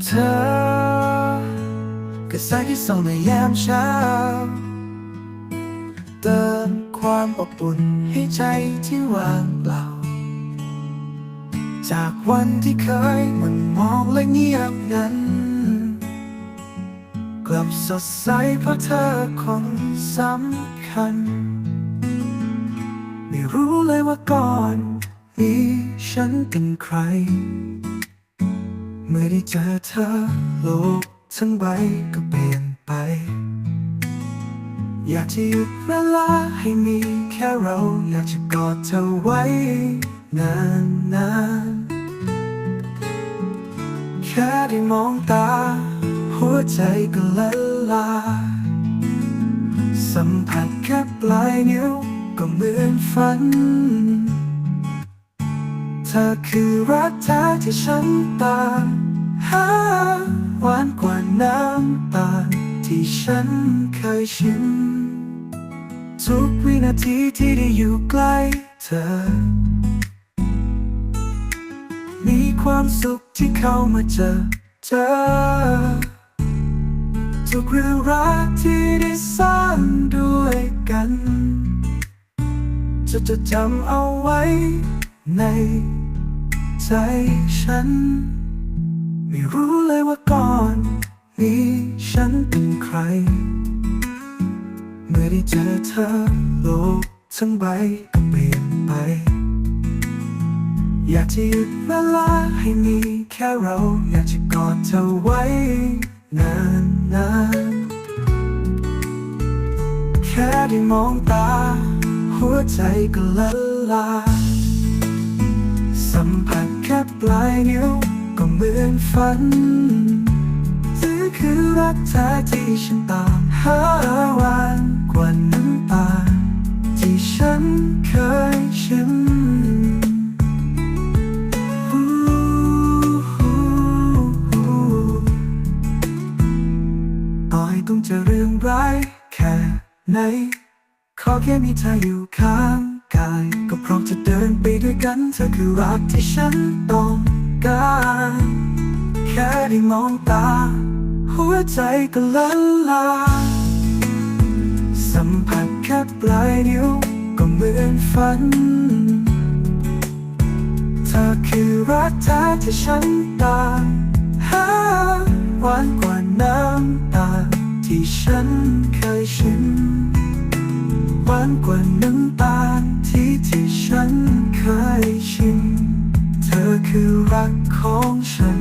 เธอก็สายที่ส่องในยามเช้าเติมความอบอุ่นให้ใจที่ว่างเปล่า จากวันที่เคยมันมองและเงียบงันกลับสดใสเพราะเธอคนสำคัญ ไม่รู้เลยว่าก่อนนี้ฉันเป็นใคร เมื่อได้เจอเธอโลกทั้งใบก็เปลี่ยนไป อยากจะหยุดเวลาให้มีแค่เรา อยากจะกอดเธอไว้ นานนานๆแค่ได้มองตา หัวใจก็ละลายสัมผัสแค่ปลายนิ้วก็เหมือนฝัน ธอคือรักแท้ที่ฉันตามหาหวานกว่าน้ำตาลที่ฉันเคยชิมทุกวินาทีที่ได้อยู่ใกล้เธอ มีความสุขที่เข้ามาเจอเจอทุกเรื่องรักที่ได้สร้างด้วยกัน จะจดจำเอาไว้ใน ใจฉัน ไม่รู้เลยว่าก่อนนี้ฉันเป็นใคร เมื่อได้เจอเธอโลกทั้งใบก็เปลี่ยนไป อยากจะหยุดเวลาให้มีแค่เรา อยากจะกอดเธอไว้ นานนานๆแค่ได้มองตา หัวใจก็ละลาย ปลายนิ้วก็เหมือนฝันเธอคือรักแท้ที่ฉันตามหาวานกว่าน้ำตาที่ฉันเคยชิมต่อให้ต้องเจอเรื่องร้ายแค่ไหนขอแค่มีเธออยู่ข้าง กาย ก็พร้อมจะเดินไปด้วยกัน เธอคือรักที่ฉันต้องการ แค่ได้มองตา หัวใจก็ละลายสัมผัสแค่ปลายนิ้ว ก็เหมือนฝัน เธอคือรักแท้ที่ฉันตามหาหวานกว่าน้ำตา ที่ฉันเคยชิมหวานกว่าน้ำตา ที่ฉันเคยชิมเธอคือรักของฉัน